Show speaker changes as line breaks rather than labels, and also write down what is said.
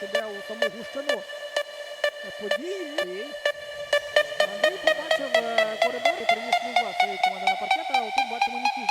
Тобто м'яч іде у саму гущину е, події. Андрій побачив е, коридор і приніс свій влад команди на паркет, а тут бачимо Нікіт.